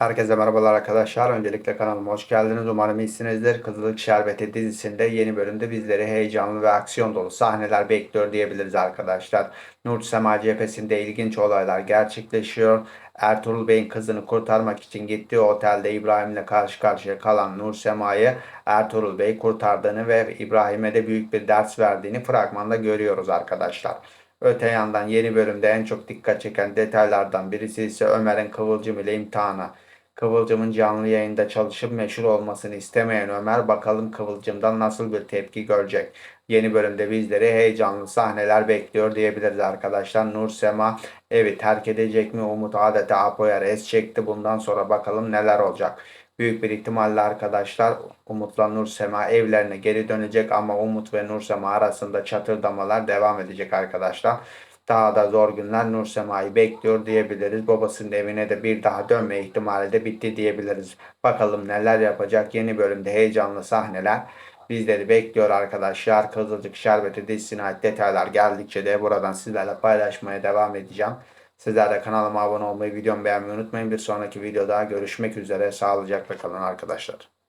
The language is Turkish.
Herkese merhabalar arkadaşlar. Öncelikle kanalıma hoş geldiniz. Umarım iyisinizdir. Kızılık Şerbeti dizisinde yeni bölümde bizleri heyecanlı ve aksiyon dolu sahneler bekliyor diyebiliriz arkadaşlar. Nur Sema cephesinde ilginç olaylar gerçekleşiyor. Ertuğrul Bey'in kızını kurtarmak için gittiği otelde İbrahim'le karşı karşıya kalan Nur Sema'yı Ertuğrul Bey kurtardığını ve İbrahim'e de büyük bir ders verdiğini fragmanda görüyoruz arkadaşlar. Öte yandan yeni bölümde en çok dikkat çeken detaylardan birisi ise Ömer'in Kıvılcım ile imtihanı. Kıvılcım'ın canlı yayında çalışıp meşhur olmasını istemeyen Ömer bakalım Kıvılcım'dan nasıl bir tepki görecek. Yeni bölümde bizleri heyecanlı sahneler bekliyor diyebiliriz arkadaşlar. Nur Sema evi terk edecek mi? Umut adeta Apo'ya res çekti. Bundan sonra bakalım neler olacak. Büyük bir ihtimalle arkadaşlar Umut'la Nur Sema evlerine geri dönecek ama Umut ve Nur Sema arasında çatırdamalar devam edecek arkadaşlar. Daha da zor günler Nur Sema'yı bekliyor diyebiliriz. Babasının evine de bir daha dönme ihtimali de bitti diyebiliriz. Bakalım neler yapacak yeni bölümde heyecanlı sahneler bizleri bekliyor arkadaşlar. Kızılcık Şerbeti dizisine ait detaylar geldikçe de buradan sizlerle paylaşmaya devam edeceğim. Sizler de kanalıma abone olmayı, videomu beğenmeyi unutmayın. Bir sonraki videoda görüşmek üzere. Sağlıcakla kalın arkadaşlar.